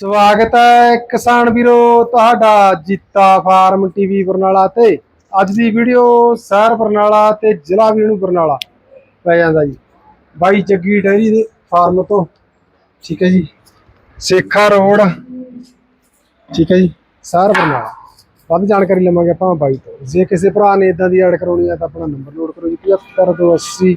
ਸਵਾਗਤ ਹੈ ਕਿਸਾਨ ਵੀਰੋ, ਤੁਹਾਡਾ ਜੀਤਾ ਫਾਰਮ ਟੀਵੀ ਬਰਨਾਲਾ ਤੇ। ਅੱਜ ਦੀ ਵੀਡੀਓ ਸ਼ਹਿਰ ਬਰਨਾਲਾ ਤੇ ਜ਼ਿਲ੍ਹਾ ਵੀ ਨੂੰ ਬਰਨਾਲਾ ਪੈ ਜਾਂਦਾ ਜੀ। ਬਾਈ ਜੱਗੀ ਡੈਰੀ ਦੇ ਫਾਰਮ ਤੋਂ। ਠੀਕ ਹੈ ਜੀ। ਸੇਖਾ ਰੋਡ। ਠੀਕ ਹੈ ਜੀ। ਸ਼ਹਿਰ ਬਰਨਾਲਾ। ਵੱਧ ਜਾਣਕਾਰੀ ਲਵਾਂਗੇ ਆਪਾਂ ਬਾਈ ਤੋਂ। ਜੇ ਕਿਸੇ ਭਰਾ ਨੇ ਇਦਾਂ ਦੀ ਐਡ ਕਰਾਉਣੀ ਹੈ ਤਾਂ ਆਪਣਾ ਨੰਬਰ ਨੋਟ ਕਰੋ ਜੀ 75280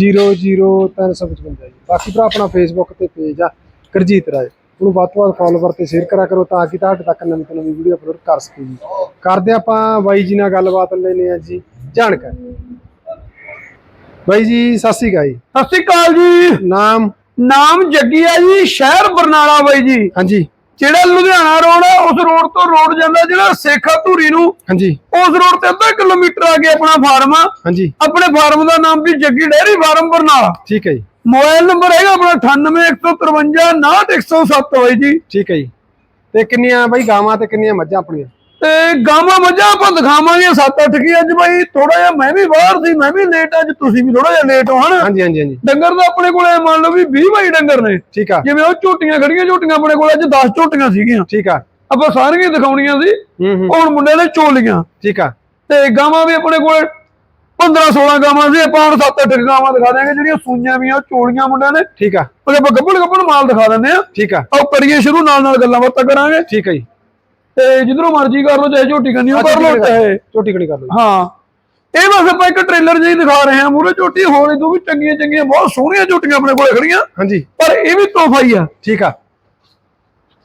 00355 ਜੀ। ਬਾਕੀ ਭਰਾ ਆਪਣਾ ਫੇਸਬੁੱਕ ਤੇ ਪੇਜ ਆ, ਕਰਜੀਤ ਰਾਏ। ਉਹਨੂੰ ਵੱਧ ਤੋਂ ਵੱਧ ਫੋਲੋਵਰ ਤੇ ਸ਼ੇਅਰ ਕਰਾ ਕਰੋ ਤਾਂ ਕਿ ਤੁਹਾਡੇ ਤੱਕ ਨਵੀਂ ਤੋਂ ਨਵੀਂ ਵੀਡੀਓ ਅਪਲੋਡ ਕਰ ਸਕੀਏ ਜੀ। ਕਰਦੇ ਆਪਾਂ ਬਾਈ ਜੀ ਨਾਲ ਗੱਲਬਾਤ ਲੈਨੇ ਆ ਜੀ ਜਾਣਕਾਰੀ। ਬਾਈ ਜੀ ਸਤਿ ਸ਼੍ਰੀ ਅਕਾਲ ਜੀ। ਸਤਿ ਸ਼੍ਰੀ ਅਕਾਲ ਜੀ। ਨਾਮ? ਨਾਮ ਜੱਗੀ ਆ ਜੀ ਸ਼ਹਿਰ ਬਰਨਾਲਾ ਬਾਈ ਜੀ। ਹਾਂਜੀ। ਜਿਹੜਾ ਲੁਧਿਆਣਾ ਰੋਡ ਆ ਉਸ ਰੋਡ ਤੋਂ ਰੋਡ ਜਾਂਦਾ ਜਿਹੜਾ ਸੇਖਾ ਧੂਰੀ ਨੂੰ। ਹਾਂਜੀ। ਉਸ ਰੋਡ ਤੇ ਅੱਧਾ ਕਿਲੋਮੀਟਰ ਆ ਕੇ ਆਪਣਾ ਫਾਰਮ ਆ। ਹਾਂਜੀ। ਆਪਣੇ ਫਾਰਮ ਦਾ ਨਾਮ ਵੀ ਜੱਗੀ ਡੇਅਰੀ ਫਾਰਮ ਬਰਨਾਲਾ। ਠੀਕ ਹੈ ਜੀ। ਮੋਬਾਈਲ ਨੰਬਰ ਹੈਗਾ ਆਪਣਾ 98153 69107 ਬਾਈ ਜੀ। ਠੀਕ ਹੈ ਜੀ। ਤੇ ਕਿੰਨੀਆਂ ਬਾਈ ਗਾਵਾਂ ਤੇ ਕਿੰਨੀਆਂ ਮੱਝਾਂ ਆਪਣੀਆਂ? ਤੇ ਗਾਵਾਂ ਮੱਝਾਂ ਆਪਾਂ ਦਿਖਾਵਾਂਗੇ 7-8 ਕੀ ਅੱਜ ਬਾਈ। ਥੋੜਾ ਜਿਹਾ ਮੈਂ ਵੀ ਬਾਹਰ ਸੀ ਮੈਂ ਵੀ ਲੇਟ ਅੱਜ ਤੁਸੀਂ ਵੀ ਥੋੜਾ ਜਿਹਾ ਲੇਟ ਹੋ ਹਨਾ? ਹਾਂਜੀ ਹਾਂਜੀ ਹਾਂਜੀ। ਡੰਗਰ ਤਾਂ ਆਪਣੇ ਕੋਲੇ ਮੰਨ ਲਓ ਵੀ 20 ਬਾਈ ਡੰਗਰ ਨੇ। ਠੀਕ ਆ। ਜਿਵੇਂ ਉਹ ਝੋਟੀਆਂ ਖੜੀਆਂ ਝੋਟੀਆਂ ਆਪਣੇ ਕੋਲ ਅੱਜ 10 ਝੋਟੀਆਂ ਸੀਗੀਆਂ। ਠੀਕ ਆ। ਆਪਾਂ ਸਾਰੀਆਂ ਦਿਖਾਉਣੀਆਂ ਸੀ। ਹੂੰ ਹੂੰ। ਹੁਣ ਮੁੰਡੇ ਨੇ ਚੋਲੀਆਂ। ਠੀਕ ਆ। ਤੇ ਗਾਵਾਂ ਵੀ ਆਪਣੇ ਕੋਲ 15 16 ਗਾਵਾਂ ਸੀ ਆਪਾਂ ਹੁਣ 7-8 ਗਾਵਾਂ ਦਿਖਾ ਦਿਆਂਗੇ ਜਿਹੜੀਆਂ ਸੂਈਆਂ ਵੀ ਆ ਉਹ ਚੋਲੀਆਂ ਮੁੰਡਿਆਂ ਨੇ ਠੀਕ ਆ। ਉਹਦੇ ਆਪਾਂ ਗੱਭਣ ਗੱਭਣ ਮਾਲ ਦਿਖਾ ਦਿੰਦੇ ਆ। ਠੀਕ ਆ। ਆਓ ਕਰੀਏ ਸ਼ੁਰੂ ਨਾਲ ਨਾਲ ਗੱਲਾਂ ਬਾਤਾਂ ਕਰਾਂਗੇ। ਠੀਕ ਹੈ ਜੀ। ਤੇ ਜਿੱਧਰੋਂ ਮਰਜ਼ੀ ਕਰ ਲਓ ਚਾਹੇ ਝੋਟੀ ਕਰਨੀ ਉਹ ਕਰ ਲਓ ਚਾਹੇ। ਛੋਟੀ ਕਣੀ ਕਰ ਲਓ। ਹਾਂ। ਇਹ ਬਸ ਆਪਾਂ ਇੱਕ ਟ੍ਰੇਲਰ ਜਿਹਾ ਹੀ ਦਿਖਾ ਰਹੇ ਹਾਂ ਮੂਰੇ ਝੋਟੀ ਹੋਰ ਤੋਂ ਵੀ ਚੰਗੀਆਂ ਚੰਗੀਆਂ ਬਹੁਤ ਸੋਹਣੀਆਂ ਝੋਟੀਆਂ ਆਪਣੇ ਕੋਲੇ ਖੜੀਆਂ। ਹਾਂਜੀ। ਪਰ ਇਹ ਵੀ ਤੋਹਫਾ ਹੀ ਆ। ਠੀਕ ਆ।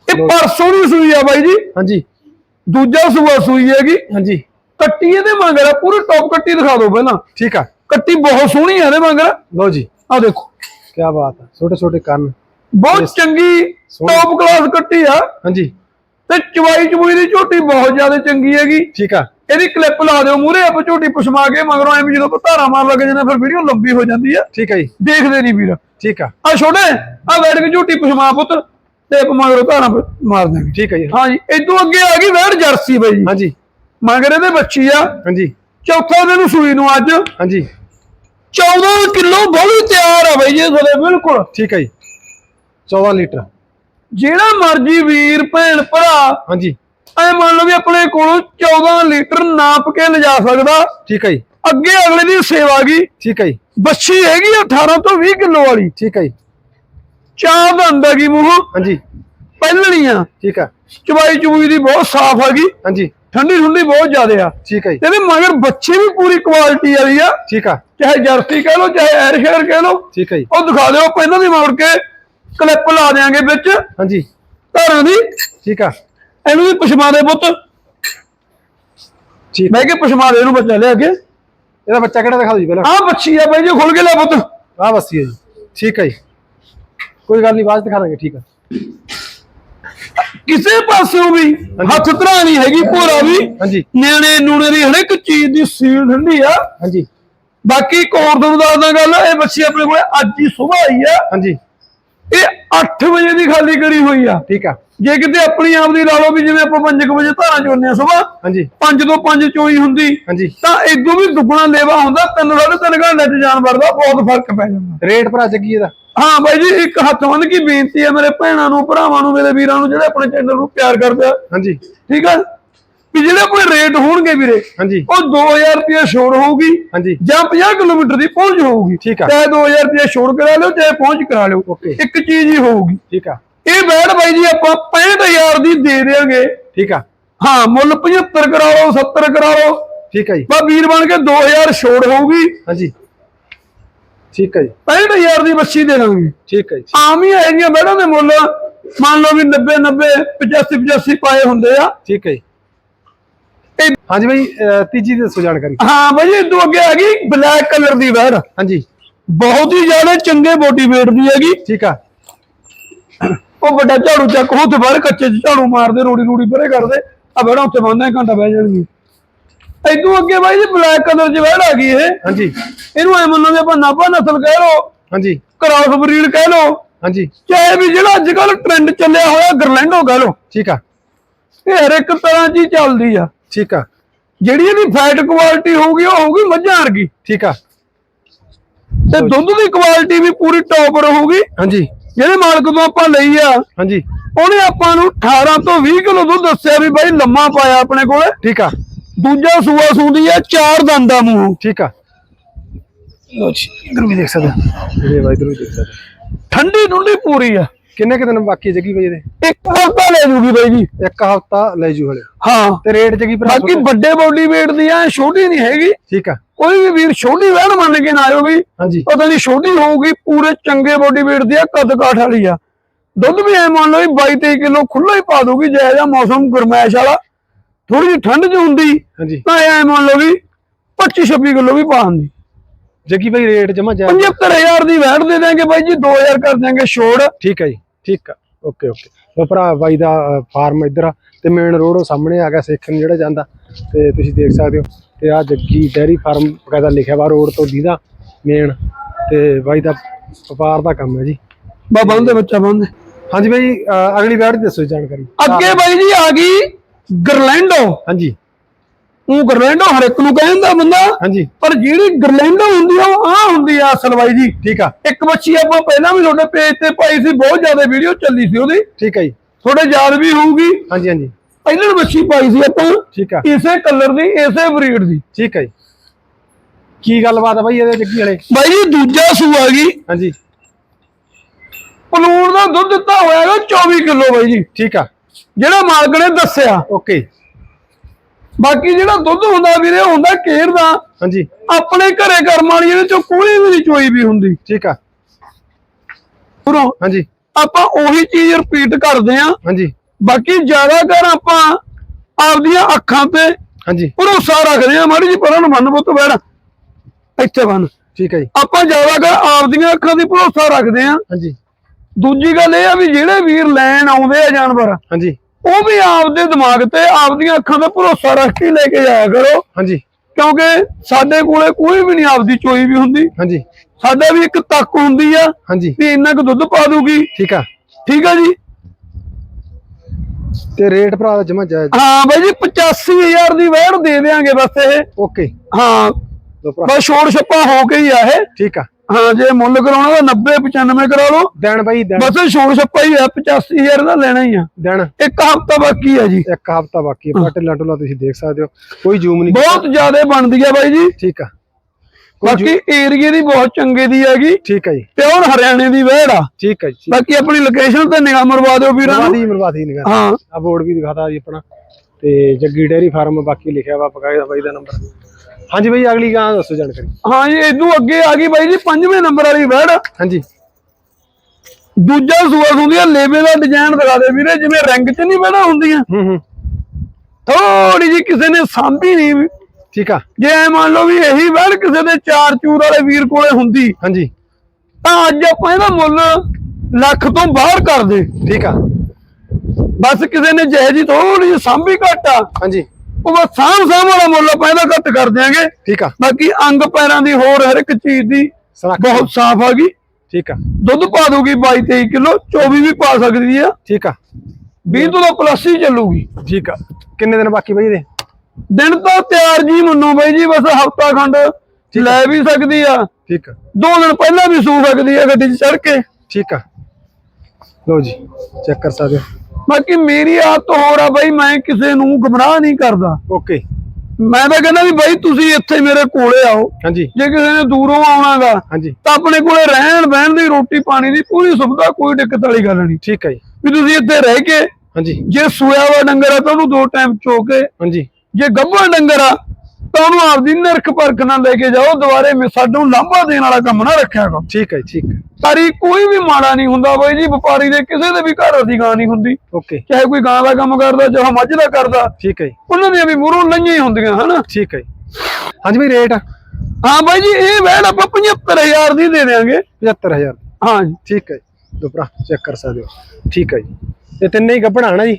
ਇਹ ਪਰਸੋਂ ਦੀ ਸੂਈ ਆ ਬਾਈ ਜੀ। ਹਾਂਜੀ। ਦੂਜਾ ਸੂਆ ਸੂਈ ਹੈਗੀ। ਹਾਂਜੀ। ਕੱਟੀ ਇਹਦੇ ਮਗਰ ਆ ਪੂਰੀ ਟੌਪ ਕੱਟੀ ਦਿਖਾ ਦਿਓ ਪਹਿਲਾਂ। ਠੀਕ ਆ। ਕੱਟੀ ਬਹੁਤ ਸੋਹਣੀ ਆ ਇਹਦੇ ਮਗਰ ਲਓ ਜੀ। ਆ ਦੇਖੋ। ਕੀ ਬਾਤ ਹੈ ਛੋਟੇ ਛੋਟੇ ਕੰਨ। ਬਹੁਤ ਚੰਗੀ। ਟੌਪ ਕਲਾਸ ਕੱਟੀ ਆ। ਹਾਂਜੀ। ਤੇ ਚਵਾਈ ਚਬੂਈ ਦੀ ਝੋਟੀ ਬਹੁਤ ਜ਼ਿਆਦਾ ਚੰਗੀ ਹੈਗੀ। ਠੀਕ ਆ। ਇਹਦੀ ਕਲਿੱਪ ਲਾ ਦਿਓ ਮੂਰੇ ਆਪ ਝੋਟੀ ਪਛਮਾ ਕੇ ਮਗਰੋਂ ਐਵੇਂ ਜਦੋਂ ਧਾਰਾ ਮਾਰ ਲੱਗ ਜਾਂਦਾ ਫਿਰ ਵੀਡੀਓ ਲੰਬੀ ਹੋ ਜਾਂਦੀ ਆ। ਠੀਕ ਆ ਜੀ। ਦੇਖਦੇ ਨਹੀਂ ਵੀਰ। ਠੀਕ ਆ। ਆ ਛੋਟੇ ਆ ਬੈਠ ਕੇ ਝੋਟੀ ਪਛਮਾ ਪੁੱਤ ਤੇ ਆਪ ਮਗਰੋਂ ਧਾਰਾ ਮਾਰ ਦਾਂਗੇ ਠੀਕ ਆ ਜੀ। ਹਾਂਜੀ ਇਦੋਂ ਅੱਗੇ ਆ ਗਈ ਵੈੜ ਜਰਸੀ ਬਈ ਜੀ। ਹਾਂਜੀ। ਮਗਰ ਇਹਦੇ ਬੱਚੀ ਆ। ਹਾਂਜੀ। ਚੌਥਾ ਦਿਨ ਸੂਈ ਨੂੰ ਅੱਜ। ਹਾਂਜੀ। 14 ਕਿਲੋ ਬੋਲੀ ਤਿਆਰ ਆ ਬਈ ਜੀ ਤੁਹਾਡੇ ਬਿਲਕੁਲ। ਠੀਕ ਆ ਜੀ। 14 ਲੀਟਰ। ਜਿਹੜਾ ਮਰਜ਼ੀ ਵੀਰ ਭੈਣ ਭਰਾ ਹਾਂਜੀ। ਐ ਮੰਨ ਲਓ ਵੀ ਆਪਣੇ ਕੋਲੋਂ 14 ਲੀਟਰ ਨਾਪ ਕੇ ਲਿਜਾ ਸਕਦਾ। ਠੀਕ ਆ ਜੀ। ਅੱਗੇ ਅਗਲੇ ਦੀ ਸੇਵਾ ਗਈ ਠੀਕ ਆ ਜੀ। ਬੱਛੀ ਹੈਗੀ ਆ 18 ਤੋਂ 20 ਕਿਲੋ ਵਾਲੀ। ਠੀਕ ਆ ਜੀ। ਚਾਹ ਦੰਦ ਹੈਗੀ ਮੂੰਹ? ਹਾਂਜੀ। ਪਹਿਲਣੀ ਆ। ਠੀਕ ਆ। ਚਵਾਈ ਚਬੂਈ ਦੀ ਬਹੁਤ ਸਾਫ਼ ਹੈਗੀ ਹਾਂਜੀ। ਠੰਡੀ ਠੰਡੀ ਬਹੁਤ ਜ਼ਿਆਦਾ ਆ। ਠੀਕ ਆ ਜੀ। ਇਹਦੇ ਮਗਰ ਬੱਚੇ ਵੀ ਪੂਰੀ ਕੁਆਲਿਟੀ ਵਾਲੀ ਆ। ਠੀਕ ਆ। ਚਾਹੇ ਜਰਸੀ ਕਹਿ ਲਓ ਚਾਹੇ ਐਰਸ਼ੇਰ ਕਹਿ ਲਓ। ਠੀਕ ਆ ਜੀ। ਉਹ ਦਿਖਾ ਦਿਓ ਪਹਿਲਾਂ ਦੀ ਮੋੜ ਕੇ ਕਲਿੱਪ ਲਾ ਦੇਾਂਗੇ ਵਿੱਚ। ਹਾਂਜੀ। ਧਾਰਾਂ ਦੀ। ਠੀਕ ਆ। ਇਹਨੂੰ ਵੀ ਪਛਮਾ ਦੇ ਪੁੱਤ। ਠੀਕ ਮੈਂ ਕਿ ਪਛਮਾ ਦੇ ਇਹਨੂੰ ਬੱਚਾ ਲਿਆ ਕੇ ਇਹਦਾ ਬੱਚਾ ਕਿਹੜਾ ਦਿਖਾ ਦਿਓ ਜੀ ਪਹਿਲਾਂ। ਆਹ ਬੱਚੀ ਆ ਬਾਈ ਜੀ ਖੁੱਲ ਕੇ ਲੈ ਪੁੱਤ। ਆਹ ਬੱਸੀ ਹੈ ਜੀ। ਠੀਕ ਆ ਜੀ। ਕੋਈ ਗੱਲ ਨਹੀਂ ਬਾਅਦ ਦਿਖਾ ਦਾਂਗੇ ਠੀਕ ਆ। ਕਿਸੇ ਪਾਸਿਓਂ ਵੀ ਹੱਥ ਧਰਾ ਨਹੀਂ ਹੈਗੀ ਭੋਰਾ ਵੀ ਨਿਆਣੇ ਨੂਣੇ ਦੀ ਹਰੇਕ ਚੀਜ਼ ਦੀ ਸੀਲ ਠੰਡੀ ਆ। ਹਾਂਜੀ। ਬਾਕੀ ਇੱਕ ਹੋਰ ਤੁਹਾਨੂੰ ਦੱਸਦਾ ਗੱਲ ਇਹ ਬੱਚੀ ਆਪਣੇ ਕੋਲੇ ਅੱਜ ਹੀ ਸਵੇਰ ਆਈ ਆ। ਹਾਂਜੀ। ਇਹ 8 ਵਜੇ ਦੀ ਖਾਲੀ ਕਰੀ ਹੋਈ ਆ। ਠੀਕ ਆ। ਜੇ ਕਿਤੇ ਆਪਣੀ ਆਪ ਦੀ ਲਾ ਲਓ ਵੀ ਜਿਵੇਂ ਆਪਾਂ 5 ਵਜੇ ਧਾਰਾਂ ਚੋਂਦੇ ਆ ਸਵੇਰ ਹਾਂਜੀ। 5 ਤੋਂ 5 ਚੋਈ ਹੁੰਦੀ ਹਾਂਜੀ। ਤਾਂ ਇਦੋਂ ਵੀ ਦੁੱਗਣਾ ਲੇਵਾ ਹੁੰਦਾ ਤਿੰਨ ਸਾਢੇ ਤਿੰਨ ਘੰਟੇ ਚ ਜਾਨਵਰ ਦਾ ਬਹੁਤ ਫ਼ਰਕ ਪੈ ਜਾਂਦਾ। ਰੇਟ ਭਰਾ ਜੱਗੀ ਇਹਦਾ ਹਾਂ ਬਾਈ ਜੀ ਇੱਕ ਹੱਥ ਬੰਨ ਕੀ ਬੇਨਤੀ ਹੈ ਮੇਰੇ ਭੈਣਾਂ ਨੂੰ ਭਰਾਵਾਂ ਨੂੰ ਮੇਰੇ ਵੀਰਾਂ ਨੂੰ ਜਿਹੜੇ ਆਪਣੇ ਚੈਨਲ ਨੂੰ ਪਿਆਰ ਕਰਦੇ ਆ। ਹਾਂਜੀ। ਠੀਕ ਆ? ਵੀ ਜਿਹੜੇ ਆਪਣੇ ਰੇਟ ਹੋਣਗੇ ਵੀਰੇ ਹਾਂਜੀ। ਉਹ 2000 ਰੁਪਏ ਛੋੜ ਹੋਊਗੀ ਹਾਂਜੀ। ਜਾਂ 50 ਕਿਲੋਮੀਟਰ ਦੀ ਪਹੁੰਚ ਹੋਊਗੀ। ਠੀਕ ਆ। ਚਾਹੇ 2000 ਰੁਪਏ ਛੋੜ ਕਰਾ ਲਿਓ ਚਾਹੇ ਪਹੁੰਚ ਕਰਾ ਲਿਓ। Okay। ਇੱਕ ਚੀਜ਼ ਹੀ ਹੋਊਗੀ। ਠੀਕ ਆ। ਇਹ ਬੈਡ ਬਾਈ ਜੀ ਆਪਾਂ 65000 ਦੀ ਦੇ ਦੇਾਂਗੇ ਠੀਕ ਆ। ਹਾਂ ਮੁੱਲ 75 ਕਰਾ ਲਓ 70 ਕਰਾ ਲਓ। ਠੀਕ ਆ ਜੀ। ਬਾ ਵੀਰ ਬਣ ਕੇ 2000 ਛੋੜ ਹੋਊਗੀ। ਹਾਂਜੀ। ਠੀਕ ਆ ਜੀ। 65000 ਦੀ ਬੱਚੀ ਦੇ ਦਾਂਗੇ। ਠੀਕ ਆ ਜੀ ਆਮ ਹੀ ਹੈਗੀਆਂ ਬੈਡਾਂ ਦੇ ਮੁੱਲ। ਮੰਨ ਲਓ ਵੀ 90 90 85 85 ਪਾਏ ਹੁੰਦੇ ਆ। ਠੀਕ ਹੈ ਜੀ। ਹਾਂਜੀ ਭਾਈ ਤੀਜੀ ਦੀ ਦੱਸੋ ਜਾਣਕਾਰੀ। ਹਾਂ ਬਾਈ ਇਹ ਤੋਂ ਅੱਗੇ ਆ ਗਈ ਬਲੈਕ ਕਲਰ ਦੀ ਵੈਰ ਹਾਂਜੀ। ਬਹੁਤ ਹੀ ਜ਼ਿਆਦਾ ਚੰਗੇ ਬੋਡੀ weight ਦੀ ਹੈਗੀ। ਠੀਕ ਆ। ਉਹ ਵੱਡਾ ਝਾੜੂ ਚੱਕ ਉਹ ਤੇ ਬਾਹਰ ਕੱਚੇ ਝਾੜੂ ਮਾਰਦੇ ਰੋੜੀ ਰੋੜੀ ਪਰੇ ਕਰਦੇ। ਆ ਬੈਠਾ ਉੱਥੇ ਬੰਦਾ ਘੰਟਾ ਬਹਿ ਜਾਣਗੇ। ਇਦੋਂ ਅੱਗੇ ਬਾਈ ਜੀ ਬਲੈਕ ਕਲਰ ਚ ਵੈਰ ਆ ਗਈ ਇਹ। ਹਾਂਜੀ। ਇਹਨੂੰ ਐ ਮੰਨੋ ਵੀ ਆਪਾਂ ਨਾਭਾ ਨਸਲ ਕਹਿ ਲਓ। ਹਾਂਜੀ। ਕ੍ਰਾਸ ਬਰੀਡ ਕਹਿ ਲਓ। ਹਾਂਜੀ। ਚਾਹੇ ਵੀ ਜਿਹੜਾ ਅੱਜ ਕੱਲ ਟ੍ਰੈਂਡ ਚੱਲਿਆ ਹੋਇਆ ਗਰਲੈਂਡੋ ਕਹਿ ਲਓ। ਠੀਕ ਆ। ਇਹ ਹਰ ਇੱਕ ਤਰ੍ਹਾਂ ਦੀ ਚੱਲਦੀ ਆ। ਠੀਕ ਆ। ਜਿਹੜੀ ਇਹਦੀ ਫੈਟ ਕੁਆਲਿਟੀ ਹੋਊਗੀ ਉਹ ਹੋਊਗੀ ਮੱਝਾਂ ਵਰਗੀ। ਠੀਕ ਆ। ਤੇ ਦੁੱਧ ਦੀ ਕੁਆਲਿਟੀ ਵੀ ਪੂਰੀ ਟੌਪ ਰਹੂਗੀ। ਹਾਂਜੀ। ਜਿਹੜੇ ਮਾਲਕ ਤੋਂ ਆਪਾਂ ਲਈ ਆ ਹਾਂਜੀ। ਉਹਨੇ ਆਪਾਂ ਨੂੰ 18 ਤੋਂ 20 ਕਿਲੋ ਦੁੱਧ ਦੱਸਿਆ ਵੀ ਬਾਈ ਲੰਮਾ ਪਾਇਆ ਆਪਣੇ ਕੋਲੇ। ਠੀਕ ਆ। ਦੂਜਾ ਸੂਆ ਸੂੰਦੀ ਆ ਚਾਰ ਦੰਦਾ ਮੂੰਹ। ਠੀਕ ਆ। ਲੋ ਜੀ ਇਧਰ ਵੀ ਦੇਖ ਸਕਦੇ ਹੋ ਇਹ ਬਾਈ ਇਧਰ ਵੀ ਦੇਖ ਸਕਦੇ ਹੋ। ਠੰਡੀ ਠੰਡੀ ਪੂਰੀ ਆ। ਕਿੰਨੇ ਕਿ ਦਿਨ ਬਾਕੀ ਜੱਗੀ ਬਾਈ ਇਹਦੇ? ਇੱਕ ਹਫ਼ਤਾ ਲੈ ਜੂਗੀ ਬਾਈ ਜੀ। ਇੱਕ ਹਫਤਾ ਲੈ ਜੂ ਹਲੇ। ਹਾਂ। ਤੇ ਰੇਟ ਜੱਗੀ ਭਰਾ ਬਾਕੀ ਵੱਡੇ ਬੋਡੀ weight ਦੀ ਆ ਛੋਟੀ ਨਹੀਂ ਹੈਗੀ। ਠੀਕ ਆ। ਕੋਈ ਵੀ ਵੀਰ ਛੋਟੀ ਵਹਿਣ ਮੰਨ ਕੇ ਨਾ ਆਇਓ ਵੀ ਹਾਂਜੀ। ਪਤਾ ਨਹੀਂ ਛੋਟੀ ਹੋਊਗੀ ਪੂਰੇ ਚੰਗੇ ਬੋਡੀ weight ਦੀ ਆ ਕੱਦ ਕਾਠ ਵਾਲੀ ਆ। ਦੁੱਧ ਵੀ ਐ ਮੰਨ ਲਓ ਵੀ 22 23 ਕਿਲੋ ਖੁੱਲਾ ਹੀ ਪਾ ਦੂਗੀ ਜੇ ਜਿਹਾ ਮੌਸਮ ਗਰਮੈਸ਼ ਵਾਲਾ। ਥੋੜੀ ਜਿਹੀ ਠੰਡ ਚ ਹੁੰਦੀ ਹਾਂਜੀ। ਤਾਂ ਐ ਮੰਨ ਲਓ ਵੀ 25 26 ਕਿਲੋ ਵੀ ਪਾ ਦਿੰਦੀ। ਜੱਗੀ ਬਾਈ ਰੇਟ ਜਮਾ ਜਾ 75000 ਦੀ ਵੈਟ ਦੇ ਦਾਂਗੇ ਬਾਈ ਜੀ 2000 ਕਰ ਦਾਂਗੇ ਛੋੜ। ਠੀਕ ਆ ਜੀ ਠੀਕ ਆ ਓਕੇ ਓਕੇ। ਉਹ ਭਰਾ ਬਾਈ ਦਾ ਫਾਰਮ ਇੱਧਰ ਆ ਤੇ ਮੇਨ ਰੋਡ ਉਹ ਸਾਹਮਣੇ ਆ ਗਿਆ ਸੇਖਣ ਜਿਹੜਾ ਜਾਂਦਾ। ਤੇ ਤੁਸੀਂ ਦੇਖ ਸਕਦੇ ਹੋ ਤੇ ਆ ਜੱਗੀ ਡੈਰੀ ਫਾਰਮ ਬਕਾਇਦਾ ਲਿਖਿਆ ਵਾ ਰੋਡ ਤੋਂ ਦੀਦਾ ਮੇਨ ਤੇ ਬਾਈ ਦਾ ਵਪਾਰ ਦਾ ਕੰਮ ਹੈ ਜੀ। ਬਾ ਬੰਦੇ ਬੱਚਾ ਬੰਦੇ ਹਾਂਜੀ ਬਾਈ ਅਗਲੀ ਵਾਰ ਦੀ ਦੱਸੋ ਜਾਣਕਾਰੀ। ਅੱਗੇ ਬਾਈ ਜੀ ਆ ਗਈ। ਗਰਲੈਂਡੋ ਹਾਂਜੀ। ਉਹ ਗਰਲੈਂਡੋ ਹਰ ਇੱਕ ਨੂੰ ਕਹਿੰਦਾ ਬੰਦਾ। ਹਾਂਜੀ। ਪਰ ਜਿਹੜੀ ਗਰਲੈਂਡੋ ਹੁੰਦੀ ਆ ਉਹ ਆ ਹੁੰਦੀ ਆ ਅਸਲ ਬਾਈ ਜੀ। ਠੀਕ ਆ। ਇੱਕ ਬੱਚੀ ਆਪਾਂ ਪਹਿਲਾਂ ਵੀ ਤੁਹਾਡੇ ਪੇਜ ਤੇ ਪਾਈ ਸੀ ਬਹੁਤ ਜ਼ਿਆਦਾ ਵੀਡੀਓ ਚੱਲੀ ਸੀ ਉਹਦੀ। ਠੀਕ ਆ ਜੀ। ਥੋੜੇ ਯਾਦ ਵੀ ਹੋਊਗੀ। ਹਾਂਜੀ ਹਾਂਜੀ। ਪਹਿਲਾਂ ਬੱਚੀ ਪਾਈ ਸੀ ਆਪਾਂ। ਠੀਕ ਆ। ਇਸੇ ਕਲਰ ਦੀ ਇਸੇ ਬਰੀਡ ਦੀ। ਠੀਕ ਆ ਜੀ। ਕੀ ਗੱਲਬਾਤ ਆ ਬਾਈ ਇਹਦੇ ਜੱਗੀ ਵਾਲੇ? ਬਾਈ ਜੀ ਦੂਜਾ ਸੂ ਆ ਗਈ। ਹਾਂਜੀ। ਪਲੂਣ ਦਾ ਦੁੱਧ ਦਿੱਤਾ ਹੋਇਆਗਾ 24 ਕਿਲੋ ਬਾਈ ਜੀ। ਠੀਕ ਆ। ਜਿਹੜਾ ਮਾਲਕ ਨੇ ਦੱਸਿਆ। ਓਕੇ ਬਾਕੀ ਜਿਹੜਾ ਦੁੱਧ ਹੁੰਦਾ ਵੀਰੇ ਉਹ ਹੁੰਦਾ ਕੇਰ ਦਾ। ਹਾਂਜੀ। ਆਪਣੇ ਘਰੇ ਕਰਮ ਵਾਲੀ ਇਹਦੇ ਚੋਂ ਕੋਈ ਵੀ ਨਹੀਂ ਚੋਈ ਵੀ ਹੁੰਦੀ। ਠੀਕ ਆ। ਪੂਰੋਂ ਹਾਂਜੀ। ਆਪਾਂ ਉਹੀ ਚੀਜ਼ ਰਿਪੀਟ ਕਰਦੇ ਆਂ ਹਾਂਜੀ। ਬਾਕੀ ਜ਼ਿਆਦਾਤਰ ਆਪਾਂ ਆਪਦੀਆਂ ਅੱਖਾਂ ਤੇ ਹਾਂਜੀ। ਭਰੋਸਾ ਰੱਖਦੇ ਆਂ ਮਾੜੀ ਜੀ ਪਰਾਂ ਨੂੰ ਮੰਨ ਬੁੱਤ ਬੈਠ ਇੱਥੇ ਬੰਨ। ਠੀਕ ਆ ਜੀ। ਆਪਾਂ ਜ਼ਿਆਦਾਤਰ ਆਪਦੀਆਂ ਅੱਖਾਂ ਦੀ ਭਰੋਸਾ ਰੱਖਦੇ ਆਂ ਹਾਂਜੀ। ਦੂਜੀ ਗੱਲ ਇਹ ਆ ਵੀ ਜਿਹੜੇ ਵੀਰ ਲੈਣ ਆਉਂਦੇ ਆ ਜਾਨਵਰ ਹਾਂਜੀ। ਉਹ ਵੀ ਆਪਦੇ ਦਿਮਾਗ ਤੇ ਆਪਦੀਆਂ ਅੱਖਾਂ ਤੇ ਭਰੋਸਾ ਰੱਖ ਕੇ ਲੈ ਕੇ ਜਾਇਆ ਕਰੋ। ਹਾਂਜੀ। ਕਿਉਂਕਿ ਸਾਡੇ ਕੋਲੇ ਕੋਈ ਵੀ ਨਹੀਂ ਆਪਦੀ ਚੋਈ ਵੀ ਹੁੰਦੀ। ਹਾਂਜੀ। ਸਾਡੇ ਵੀ ਇੱਕ ਤੱਕ ਹੁੰਦੀ ਆ ਹਾਂਜੀ। ਵੀ ਇੰਨਾ ਕੁ ਦੁੱਧ ਪਾ ਦੂਗੀ। ਠੀਕ ਆ। ਠੀਕ ਆ ਜੀ? ਤੇ ਰੇਟ ਭਰਾ ਦਾ ਜਮਾ ਜਾਇਜ਼। ਹਾਂ ਬਾਈ ਜੀ 85000 ਦੀ ਵੈੜ ਦੇ ਦੇਾਂਗੇ ਬਸ ਇਹ। ਓਕੇ। ਹਾਂ। ਬਸ ਛੋੜ ਛੱਪਾ ਹੋ ਕੇ ਹੀ ਆ ਇਹ। ਠੀਕ ਆ। ਹਾਂ ਜੇ ਮੁੱਲ ਕਰਾਉਣਾ ਤਾਂ 90 95 ਕਰਾ ਲਓ। ਦੇਣ ਬਾਈ ਦੇਣ। ਬਸ ਛੋੜ ਛੱਪਾ ਹੀ ਆ 85000 ਦਾ ਲੈਣਾ ਹੀ ਆ। ਦੇਣ। ਇੱਕ ਹਫ਼ਤਾ ਬਾਕੀ ਆ ਜੀ। ਇੱਕ ਹਫਤਾ ਬਾਕੀ ਹੈ ਢਿੱਲਾ ਢੁੱਲਾ ਤੁਸੀਂ ਦੇਖ ਸਕਦੇ ਹੋ। ਕੋਈ ਜ਼ੂਮ ਨਹੀਂ ਬਹੁਤ ਜ਼ਿਆਦਾ ਬਣਦੀ ਆ ਬਾਈ ਜੀ। ਠੀਕ ਆ। ਬਾਕੀ ਏਰੀਏ ਦੀ ਬਹੁਤ ਚੰਗੇ ਦੀ ਹੈਗੀ। ਠੀਕ ਆ ਜੀ। ਪਿਓਰ ਹਰਿਆਣੇ ਦੀ ਵੈੜ ਆ। ਠੀਕ ਆ ਜੀ ਬਾਕੀ ਆਪਣੀ ਲੋਕੇਸ਼ਨ ਤੇ ਨਿਗਾਹ ਮਰਵਾ ਦਿਓ ਵੀਰਾਂ ਨੂੰ। ਮਰਵਾਦੀ ਮਰਵਾਦੀ ਨਿਗਾ ਹਾਂ। ਆ ਬੋਰਡ ਵੀ ਦਿਖਾਤਾ ਜੀ ਆਪਣਾ। ਤੇ ਜੱਗੀ ਡੇਰੀ ਫਾਰਮ ਬਾਕੀ ਲਿਖਿਆ ਵਾ ਬਕਾਇਦਾ ਬਾਈ ਦਾ ਨੰਬਰ। ਹਾਂਜੀ ਬਾਈ ਅਗਲੀ ਗਾਂ ਦੱਸੋ ਜਾਣਕਾਰੀ। ਹਾਂ ਜੀ ਇਦੋਂ ਅੱਗੇ ਆ ਗਈ ਬਾਈ ਜੀ ਪੰਜਵੇਂ ਨੰਬਰ ਵਾਲੀ ਵੈੜ ਹਾਂਜੀ। ਦੂਜਾ ਸੂਆ ਹੁੰਦੀ ਆ ਲੇਵੇ ਦਾ ਡਿਜ਼ਾਈਨ ਦਿਖਾ ਦੇ ਵੀਰੇ ਜਿਵੇਂ ਰਿੰਗ 'ਚ ਨਹੀਂ ਵੈੜਾਂ ਹੁੰਦੀਆਂ। ਹੂੰ ਹੂੰ। ਥੋੜੀ ਜੀ ਕਿਸੇ ਨੇ ਸਾਂਭੀ ਨਹੀਂ। ਠੀਕ ਆ। ਜੇ ਐ ਮੰਨ ਲਓ ਵੀ ਇਹੀ ਵੈੜ ਕਿਸੇ ਦੇ ਚਾਰ ਚੂਰ ਵਾਲੇ ਵੀਰ ਕੋਲੇ ਹੁੰਦੀ ਹਾਂਜੀ। ਤਾਂ ਅੱਜ ਆਪਾਂ ਇਹਦਾ ਮੁੱਲ ਲੱਖ ਤੋਂ ਬਾਹਰ ਕਰ ਦੇ। ਠੀਕ ਆ। ਬਸ ਕਿਸੇ ਨੇ ਜਿਹੇ ਜੀ ਥੋੜੀ ਜਿਹੀ ਸਾਂਭੀ ਘੱਟ ਹਾਂਜੀ। ਉਹ ਬਸ ਸਾਂਭ ਵਾਲਾ ਮੁੱਲ ਆਪਾਂ ਇਹਦਾ ਘੱਟ ਕਰ ਦਿਆਂਗੇ। ਠੀਕ ਆ। ਬਾਕੀ ਅੰਗ ਪੈਰਾਂ ਦੀ ਹੋਰ ਹਰ ਇੱਕ ਚੀਜ਼ ਦੀ ਬਹੁਤ ਸਾਫ਼ ਆ ਗਈ। ਠੀਕ ਆ। ਦੁੱਧ ਪਾ ਦੂਗੀ 22 23 ਕਿਲੋ 24 ਵੀ ਪਾ ਸਕਦੀ ਆ। ਠੀਕ ਆ। 20 ਤੋਂ ਪਲੱਸ ਹੀ ਚੱਲੂਗੀ। ਠੀਕ ਆ। ਕਿੰਨੇ ਦਿਨ ਬਾਕੀ ਬਾਈ ਇਹਦੇ? ਦਿਨ ਤਾਂ ਤਿਆਰ ਜੀ ਮੰਨੋ ਬਾਈ ਜੀ ਬਸ ਹਫਤਾ ਖੰਡ ਲੈ ਵੀ ਸਕਦੀ ਆ। ਠੀਕ ਆ। ਦੋ ਦਿਨ ਪਹਿਲਾਂ ਵੀ ਸੂ ਸਕਦੀ ਆ ਗੱਡੀ 'ਚ ਚੜ ਕੇ। ਠੀਕ ਆ। ਲਓ ਜੀ ਚੈੱਕ ਕਰ ਸਕਦੇ ਹੋ। ਬਾਕੀ ਮੇਰੀ ਆਦਤ ਹੋਰ ਆ ਬਾਈ ਮੈਂ ਕਿਸੇ ਨੂੰ ਗੁੰਮਰਾਹ ਨਹੀਂ ਕਰਦਾ। ਓਕੇ ਮੈਂ ਤਾਂ ਕਹਿੰਦਾ ਵੀ ਬਾਈ ਤੁਸੀਂ ਇੱਥੇ ਮੇਰੇ ਕੋਲੇ ਆਓ। ਹਾਂਜੀ। ਜੇ ਕਿਸੇ ਨੇ ਦੂਰੋਂ ਆਉਣਾਗਾ ਹਾਂਜੀ। ਤਾਂ ਆਪਣੇ ਕੋਲੇ ਰਹਿਣ ਬਹਿਣ ਦੀ ਰੋਟੀ ਪਾਣੀ ਦੀ ਪੂਰੀ ਸੁਵਿਧਾ ਕੋਈ ਦਿੱਕਤ ਵਾਲੀ ਗੱਲ ਨਹੀਂ। ਠੀਕ ਆ ਜੀ। ਵੀ ਤੁਸੀਂ ਇੱਥੇ ਰਹਿ ਕੇ ਹਾਂਜੀ। ਜੇ ਸੋਇਆ ਵਾ ਡੰਗਰ ਆ ਤਾਂ ਉਹਨੂੰ ਦੋ ਟਾਈਮ ਚੋ ਕੇ ਹਾਂਜੀ। ਜੇ ਗੱਭਾ ਡੰਗਰ ਆ ਤਾਂ ਉਹਨੂੰ ਆਪਦੀ ਨਿਰਖ ਪਰਖ ਨਾਲ ਲੈ ਕੇ ਜਾਓ ਦੁਬਾਰੇ ਮੈਂ ਸਾਨੂੰ ਲਾਂਭਾ ਦੇਣ ਵਾਲਾ ਕੰਮ ਨਾ ਰੱਖਿਆ ਕਰੋ। ਠੀਕ ਹੈ ਠੀਕ ਹੈ। ਸਾਰੀ ਕੋਈ ਵੀ ਮਾੜਾ ਨਹੀਂ ਹੁੰਦਾ ਬਾਈ ਜੀ ਵਪਾਰੀ ਦੇ ਕਿਸੇ ਦੇ ਵੀ ਘਰ ਦੀ ਗਾਂ ਨਹੀਂ ਹੁੰਦੀ। ਓਕੇ। ਚਾਹੇ ਕੋਈ ਗਾਂ ਦਾ ਕੰਮ ਕਰਦਾ ਚਾਹੇ ਮੱਝ ਦਾ ਕਰਦਾ ਠੀਕ ਹੈ ਉਹਨਾਂ ਦੀਆਂ ਵੀ ਮੂਹਰੋਂ ਲਈਆਂ ਹੀ ਹੁੰਦੀਆਂ ਹਨਾ? ਠੀਕ ਹੈ ਜੀ। ਹਾਂਜੀ ਬਈ ਰੇਟ ਹਾਂ ਬਾਈ ਜੀ ਇਹ ਵੈਣ ਆਪਾਂ 75000 ਦੀ ਦੇ ਦੇਾਂਗੇ 75000 ਹਾਂ ਠੀਕ ਹੈ ਭਰਾ ਚੈੱਕ ਕਰ ਸਕਦੇ ਹੋ। ਠੀਕ ਹੈ ਜੀ। ਇਹ ਤਿੰਨੇ ਹੀ ਗੱਭਣਾ ਨਾ ਜੀ?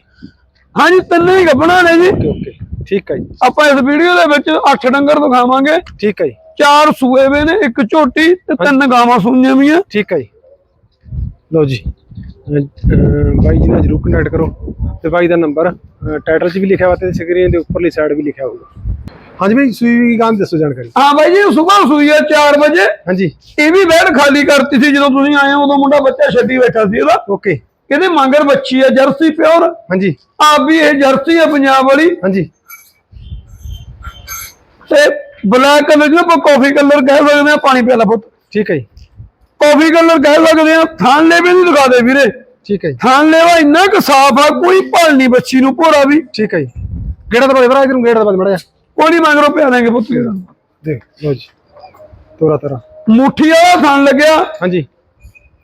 ਹਾਂ ਜੀ ਤਿੰਨੇ ਹੀ ਗੱਭਣਾ ਨੇ ਜੀ। Okay okay. ਠੀਕ ਹੈ ਜੀ। ਆਪਾਂ ਇਸ ਵੀਡੀਓ ਦੇ ਵਿੱਚ 8 ਡੰਗਰ ਦਿਖਾਵਾਂਗੇ। ਠੀਕ ਹੈ ਜੀ। ਚਾਰ ਸੂਏ ਵੇ ਨੇ ਇੱਕ ਝੋਟੀ ਤੇ ਤਿੰਨ ਗਾਵਾਂ ਸੂਈਆਂ ਵੀਆਂ ਠੀਕ ਹੈ ਜੀ। ਲਓ ਜੀ। ਬਾਈ ਜੀ ਨਾਲ ਜਰੂਰ ਕੰਟੈਕਟ ਕਰੋ। ਤੇ ਬਾਈ ਦਾ ਨੰਬਰ ਟਾਈਟਲ 'ਚ ਵੀ ਲਿਖਿਆ ਹੋਇਆ ਤੇ ਸਕਰੀਨ ਦੇ ਉੱਪਰਲੀ ਸਾਈਡ ਵੀ ਲਿਖਿਆ ਹੋਊਗਾ। ਹਾਂਜੀ ਬਾਈ ਸੂਈ ਗਾਂ ਦੀ ਦੱਸੋ ਜਾਣਕਾਰੀ। ਹਾਂ ਬਾਈ ਜੀ ਸਵੇਰ ਸੂਈ ਹੈ 4 ਵਜੇ। ਹਾਂਜੀ। ਇਹ ਵੀ ਬੈਠ ਖਾਲੀ ਕਰਤੀ ਸੀ ਜਦੋਂ ਤੁਸੀਂ ਆਏ ਉਦੋਂ ਮੁੰਡਾ ਬੱਚਾ ਛੱਡੀ ਬੈਠਾ ਸੀ ਉਹਦਾ। ਓਕੇ ਇਹਦੇ ਮੰਗਰ ਬੱਚੀ ਹੈ ਜਰਸੀ ਪਿਓਰ। ਹਾਂਜੀ। ਆਪ ਵੀ ਇਹ ਜਰਸੀ ਹੈ ਪੰਜਾਬ ਵਾਲੀ। ਹਾਂਜੀ। ਤੇ ਬਲੈਕ ਕਲਰ ਜਿਹਨੂੰ ਆਪਾਂ ਕਾਫੀ ਕਲਰ ਕਹਿ ਸਕਦੇ ਆ ਪਾਣੀ ਪਿਆਲਾ ਪੁੱਤ। ਠੀਕ ਹੈ ਜੀ। ਕਾਫੀ ਕਲਰ ਕਹਿ ਸਕਦੇ ਆ ਥਾਨ ਲੈ ਵੀ ਨਹੀਂ ਦਿਖਾ ਦੇ ਵੀਰੇ। ਠੀਕ ਹੈ ਜੀ। ਥਾਨ ਲੈਵਾ ਇੰਨਾ ਕੁ ਸਾਫ਼ ਆ ਕੋਈ ਭਲ ਨਹੀਂ ਬੱਚੀ ਨੂੰ ਭੋਰਾ ਵੀ। ਠੀਕ ਹੈ ਜੀ। ਗੇੜਾ ਦਬਾ ਦੇ ਭਰਾ ਗੇੜਾ ਦਬਾ ਦੇ ਮੜਾ ਜਾ ਕੋਈ ਨਹੀਂ ਮੰਗਰੋਂ ਪਿਆ ਦੇਂਗੇ ਪੁੱਤ। ਦੇਖ ਲੋ ਜੀ। ਤੋਰਾ ਤੋਰਾ। ਮੁੱਠੀ ਵਾਲਾ ਥਾਨ ਲੱਗਿਆ। ਹਾਂਜੀ।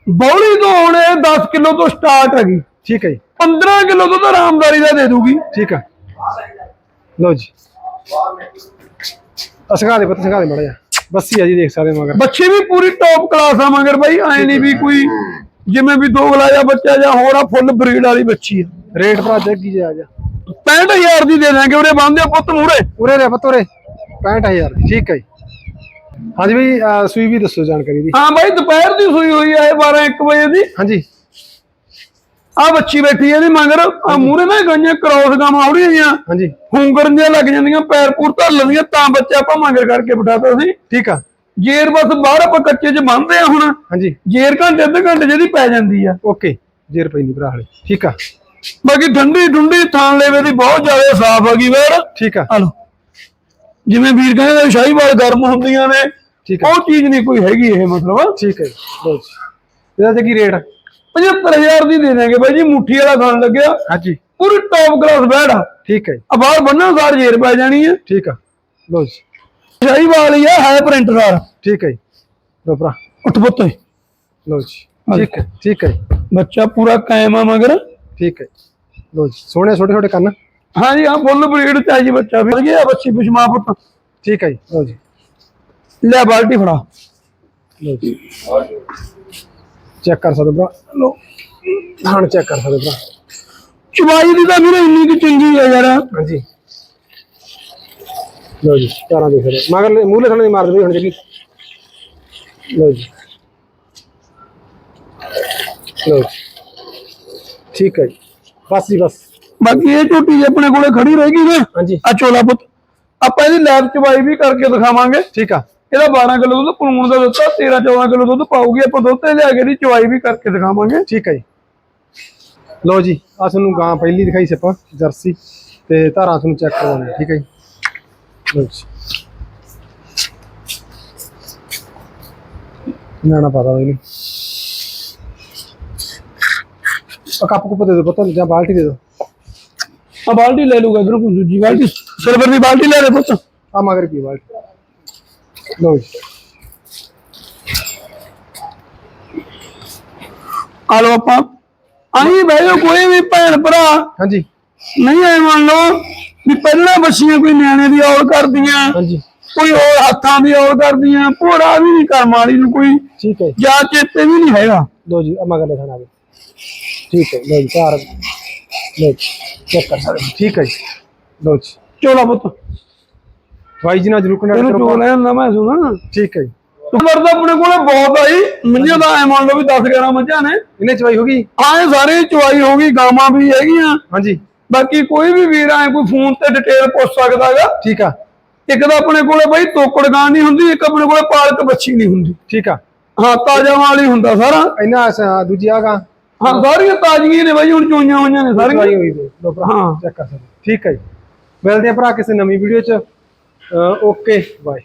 ਬੌਲੀ ਤੋਂ ਹੁਣ ਇਹ 10 ਕਿਲੋ ਤੋਂ ਸਟਾਰਟ ਹੈਗੀ ਠੀਕ ਹੈ ਜੀ। 15 ਕਿਲੋ ਤੋਂ ਤਾਂ ਆਰਾਮਦਾਰੀ ਦਾ ਦੇ ਦੂਗੀ। ਠੀਕ ਹੈ ਲੋ ਜੀ। ਅਸਗਾ ਦੇ ਪਤਾ ਸਗਾ ਦੇ ਮੜਾ ਜਾ ਬੱਸੀ ਆ ਜੀ ਦੇਖ ਸਕਦੇ ਮਗਰ। ਬੱਚੇ ਵੀ ਪੂਰੀ ਟੌਪ ਕਲਾਸ ਆ ਮਗਰ ਬਾਈ ਐ ਨਹੀਂ ਵੀ ਕੋਈ ਜਿਵੇਂ ਵੀ ਦੋ ਗਲਾਇਆ ਬੱਚਾ ਜਾਂ ਹੋਰ ਆ ਫੁੱਲ ਬਰੀਡ ਵਾਲੀ ਬੱਚੀ ਆ। ਰੇਟ ਭਰਾ ਜੱਗੀ ਜੇ ਆ ਜਾ। 65000 ਦੀ ਦੇ ਦਾਂਗੇ ਉਹਦੇ ਬੰਦੇ ਪੁੱਤ ਮੂਰੇ ਉਰੇ ਰੇ ਪਤੋਰੇ 65000 ਦੀ ਠੀਕ ਹੈ ਜੀ। ਹਾਂਜੀ ਬਈ ਸੂਈ ਵੀ ਦੱਸੋ ਜਾਣਕਾਰੀ ਦੀ। ਹਾਂ ਬਾਈ ਦੁਪਹਿਰ ਦੀ ਸੂਈ ਹੋਈ ਆ ਇਹ 12 1 ਵਜੇ ਦੀ। ਹਾਂਜੀ। ਆ ਬੱਚੀ ਬੈਠੀ ਆ ਇਹਦੀ ਮਗਰ। ਆ ਮੂਰੇ ਨਾ ਗਈਆਂ ਕ੍ਰੋਸ ਗਾਵਾਂ ਆਉੜੀਆਂ ਜੀਆਂ ਹਾਂਜੀ। ਹੁੰਗਰਨ ਜਿਹੀਆਂ ਲੱਗ ਜਾਂਦੀਆਂ ਪੈਰ ਪੂਰ ਧਰ ਲੈਂਦੀਆਂ ਤਾਂ ਬੱਚਾ ਆਪਾਂ ਮਗਰ ਕਰਕੇ ਬਿਠਾਤਾ ਸੀ। ਠੀਕ ਆ। ਜੇਰ ਬਸ ਬਾਹਰ ਆਪਾਂ ਕੱਚੇ 'ਚ ਬੰਨਦੇ ਆ ਹੁਣ। ਹਾਂਜੀ। ਜੇਰ ਘੰਟੇ ਅੱਧੇ ਘੰਟੇ ਜਿਹਦੀ ਪੈ ਜਾਂਦੀ ਆ। ਓਕੇ ਜੇ ਰੁਪਏ ਨਹੀਂ ਭਰਾ ਹਲੇ ਠੀਕ ਆ। ਬਾਕੀ ਠੰਡੀ ਠੁੰਡੀ ਥਾਂ ਲੈਵੇ ਦੀ ਬਹੁਤ ਜ਼ਿਆਦਾ ਸਾਫ਼ ਹੈਗੀ ਵੇਰ। ਠੀਕ ਆ। ਹਲੋ। ਜਿਵੇਂ ਵੀਰ ਕਹਿੰਦੇ ਸ਼ਾਹੀਵਾਲ ਗਰਮ ਹੁੰਦੀਆਂ ਨੇ। ਠੀਕ ਆ। ਉਹ ਚੀਜ਼ ਨਹੀਂ ਕੋਈ ਹੈਗੀ ਇਹ ਮਤਲਬ। ਠੀਕ ਹੈ ਜੀ ਲਓ ਜੀ। ਇਹਦਾ ਤੇ ਕੀ ਰੇਟ 75000 ਦੀ ਦੇ ਦੇਣਗੇ ਬਾਈ ਜੀ ਮੁੱਠੀ ਵਾਲਾ ਖਾਣ ਲੱਗਿਆ। ਹਾਂਜੀ। ਪੂਰੀ ਟੌਪ ਕਲਾਸ ਬੈੜ ਆ। ਠੀਕ ਹੈ ਜੀ। ਆ ਬਾਹਰ ਬੰਨਣ ਸਾਰ ਜੇਰ ਪੈ ਜਾਣੀ ਹੈ ਠੀਕ ਆ। ਲਓ ਜੀ। ਸ਼ਾਹੀਵਾਲ ਹੀ ਆ ਹੈ ਪ੍ਰਿੰਟ ਸਾਰ। ਠੀਕ ਹੈ ਜੀ। ਲਓ ਭਰਾ। ਉੱਠ ਪੁੱਤ। ਓਏ। ਲਓ ਜੀ। ਠੀਕ ਹੈ ਠੀਕ ਹੈ ਜੀ। ਬੱਚਾ ਪੂਰਾ ਕਾਇਮ ਆ ਮਗਰ। ਠੀਕ ਹੈ ਜੀ। ਲਓ ਜੀ। ਸੋਹਣੇ ਛੋਟੇ ਛੋਟੇ ਕੰਨ। ਹਾਂਜੀ ਹਾਂ ਫੁੱਲ ਬਰੀਡ ਚ ਆ ਜੀ ਬੱਚਾ ਫਿਰ ਗਿਆ ਬੱਚੀ ਪਿਛਮਾ ਪੁੱਤ। ਠੀਕ ਹੈ ਜੀ। ਲਓ ਜੀ। ਲੈ ਬਾਲਟੀ ਫੜਾ। ਲਓ ਜੀ। ਚੈੱਕ ਕਰ ਸਕਦੇ ਭਰਾ। ਲਓ ਹਾਂ ਚੈੱਕ ਕਰ ਸਕਦੇ ਭਰਾ। ਚਵਾਈ ਦੀ ਤਾਂ ਵੀਰੇ ਇੰਨੀ ਕਿ ਚੰਗੀ ਆ ਯਾਰ। ਹਾਂਜੀ। ਲਓ ਜੀ ਕਾਰਾਂ ਦੇਖ ਰਹੇ ਮਗਰ ਮੂਲੇ ਥਾਣੇ ਦੀ ਮਾਰ ਦੇ ਹੁਣ ਜਗੀ ਲਓ ਜੀ। ਜੀ। ਠੀਕ ਹੈ ਜੀ। ਬਸ ਜੀ ਬਸ। ਬਾਕੀ ਇਹ ਝੋਟੀ ਜੇ ਆਪਣੇ ਕੋਲੇ ਖੜੀ ਰਹੇਗੀ ਨਾ ਹਾਂਜੀ। ਆ ਚੋਲਾ ਪੁੱਤ ਆਪਾਂ ਇਹਦੀ ਲੈਬ ਚਵਾਈ ਵੀ ਕਰਕੇ ਦਿਖਾਵਾਂਗੇ। ਠੀਕ ਆ। ਇਹਦਾ 12 ਕਿਲੋ ਦੁੱਧ ਪਲੂਣ ਦਾ ਦਿੱਤਾ 13 14 ਕਿਲੋ ਦੁੱਧ ਪਾਉਗੀ ਆਪਾਂ ਦੁੱਧ ਤੇ ਲਿਆ ਕੇ ਇਹਦੀ ਚਵਾਈ ਵੀ ਕਰਕੇ ਦਿਖਾਵਾਂਗੇ। ਠੀਕ ਹੈ ਜੀ। ਲਓ ਜੀ ਆ ਤੁਹਾਨੂੰ ਗਾਂ ਪਹਿਲੀ ਦਿਖਾਈ ਸੀ ਆਪਾਂ ਜਰਸੀ ਤੇ ਧਾਰਾਂ ਤੁਹਾਨੂੰ ਚੈੱਕ ਕਰਵਾਉਣੀ ਠੀਕ ਹੈ ਜੀ। ਲਓ ਜੀ। ਨਿਆਣਾ ਪਤਾ ਇਹਨੂੰ ਆ ਕੱਪ ਕੁੱਪ ਦੇ ਦਿਓ ਪਤਾ ਜਾਂ ਬਾਲਟੀ ਦੇ ਦਿਓ। ਆ ਬਾਲਟੀ ਲੈ ਲੂਗਾ ਇਧਰੋਂ ਦੂਜੀ ਬਾਲਟੀ ਸਿਲਵਰ ਦੀ ਬਾਲਟੀ ਲੈ ਲੈ ਪੁੱਤ। ਆ ਮਗਰ ਕੀ ਬਾਲਟੀ? ਲਓ ਜੀ ਆ ਲਓ ਆਪਾਂ। ਬਹਿ ਜਾਓ ਕੋਈ ਵੀ ਭੈਣ ਭਰਾ। ਹਾਂਜੀ। ਨਹੀਂ ਐ ਮੰਨ ਲਓ ਵੀ ਪਹਿਲਾਂ ਬੱਚੀਆਂ ਕੋਈ ਨਿਆਣੇ ਦੀ ਔਲ ਕਰਦੀਆਂ ਹਾਂਜੀ। ਕੋਈ ਹੋਰ ਹੱਥਾਂ ਦੀ ਔਲ ਕਰਦੀਆਂ ਭੋਰਾ ਵੀ ਨਹੀਂ ਕਰਮ ਵਾਲੀ ਨੂੰ ਕੋਈ ਠੀਕ ਹੈ ਜਾਂ। ਚੇਤੇ ਵੀ ਨਹੀਂ ਹੈਗਾ। ਲਓ ਜੀ ਆ ਮਗਰ ਲਿਖਣਾ ਆ ਠੀਕ ਹੈ ਲਓ ਜੀ ਘਰ ਜੀ ਚੈੱਕ ਕਰ ਸਕਦੇ ਠੀਕ ਹੈ ਜੀ। ਲਓ ਜੀ। ਚੋਲਾ ਪੁੱਤ। ਭਾਈ ਜੀ ਨਾਲ ਜਰੂਰ ਇਹਨੂੰ ਕਨੈਕਟ ਕਰੋ ਚੋਲਾ ਜਾਂਦਾ ਮੈਂ ਸੁਣਾ? ਠੀਕ ਹੈ ਜੀ। ਤਾਂ ਆਪਣੇ ਕੋਲੇ ਬਹੁਤ ਆਈ ਮੰਝਾਂ ਦਾ ਐ ਮੰਨ ਲਓ ਵੀ 10 11 ਮੰਝਾਂ ਨੇ। ਇਹਨੇ ਚਵਾਈ ਹੋ ਗਈ? ਆਏ ਸਾਰੇ ਚੁਆਈ ਹੋ ਗਈ ਗਾਵਾਂ ਵੀ ਹੈਗੀਆਂ। ਹਾਂਜੀ। ਬਾਕੀ ਕੋਈ ਵੀ ਵੀਰ ਆਏ ਕੋਈ ਫੋਨ ਤੇ ਡਿਟੇਲ ਪੁੱਛ ਸਕਦਾਗਾ। ਠੀਕ ਆ। ਇੱਕ ਤਾਂ ਆਪਣੇ ਕੋਲੇ ਬਈ ਤੋਕੜ ਗਾਂ ਨਹੀਂ ਹੁੰਦੀ ਇੱਕ ਆਪਣੇ ਕੋਲੇ ਪਾਲਕ ਬੱਚੀ ਨਹੀਂ ਹੁੰਦੀ। ਠੀਕ ਆ। ਹਾਂ ਤਾਜ਼ਾ ਵਾਲੀ ਹੁੰਦਾ ਸਾਰਾ। ਇਹਨਾਂ ਸ- ਦੂਜੀ ਆ ਗਾਂ। ਹਾਂ ਸਾਰੀਆਂ ਤਾਜ਼ੀਆਂ ਨੇ ਬਈ ਹੁਣ ਚੋਈਆਂ ਹੋਈਆਂ ਨੇ ਚਵਾਈ ਸਾਰੀਆਂ। ਹੋਈ ਭਰਾ ਹਾਂ। ਚੈੱਕ ਕਰ ਸਕਦੇ। ਠੀਕ ਹੈ ਜੀ। ਮਿਲਦੇ ਆ ਭਰਾ ਕਿਸੇ ਨਵੀਂ ਵੀਡੀਓ ਚ। Okay bye